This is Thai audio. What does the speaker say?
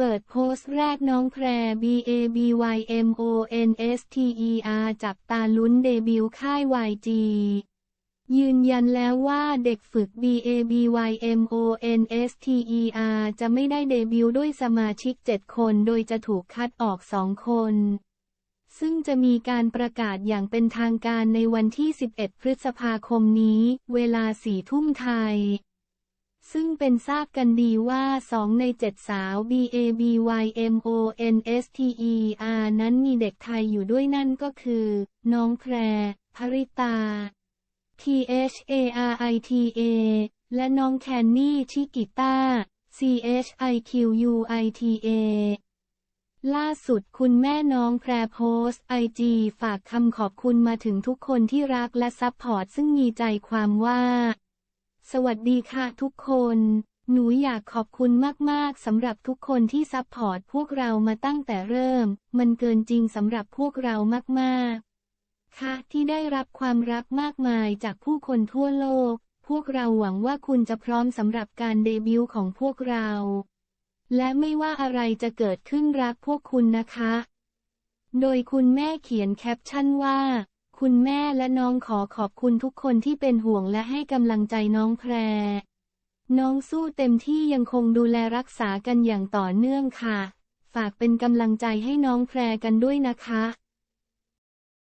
เปิดโพสต์แรกน้องแพร B A B Y M O N S T E R จับตาลุ้นเดบิวต์ค่าย YG ยืนยันแล้วว่าเด็กฝึก B A B Y M O N S T E R จะไม่ได้เดบิวต์ด้วยสมาชิก 7 คนโดยจะถูกคัดออก 2 คน ซึ่งจะมีการประกาศอย่างเป็นทางการในวันที่ 11 พฤษภาคมนี้ เวลา 4 ทุ่มไทย ซึ่งเป็นทราบกันดีว่า 2 ใน 7 สาว B A B Y M O N S T E R นั้นมีเด็กไทยอยู่ด้วยนั่นก็คือ น้องแพร ภริตา T H A R I T A และน้องแคนนี่ชิกิต้า C H I Q U I T A ล่าสุดคุณแม่น้องแพรโพสไอจีฝากคำขอบคุณมาถึงทุกคนที่รักและซัพพอร์ตซึ่งมีใจความว่า สวัสดีค่ะทุกคน หนูอยากขอบคุณมากๆสำหรับทุกคนที่ซัพพอร์ตพวกเรามาตั้งแต่เริ่ม มันเกินจริงสำหรับพวกเรามากๆ ค่ะที่ได้รับความรักมากมายจากผู้คนทั่วโลก พวกเราหวังว่าคุณจะพร้อมสำหรับการเดบิวต์ของพวกเรา และไม่ว่าอะไรจะเกิดขึ้นรักพวกคุณนะคะ โดยคุณแม่เขียนแคปชั่นว่า คุณแม่และน้องขอขอบคุณทุกคนที่เป็นห่วงและให้กำลังใจน้องแพร น้องสู้เต็มที่ยังคงดูแลรักษากันอย่างต่อเนื่องค่ะ ฝากเป็นกำลังใจให้น้องแพรกันด้วยนะคะ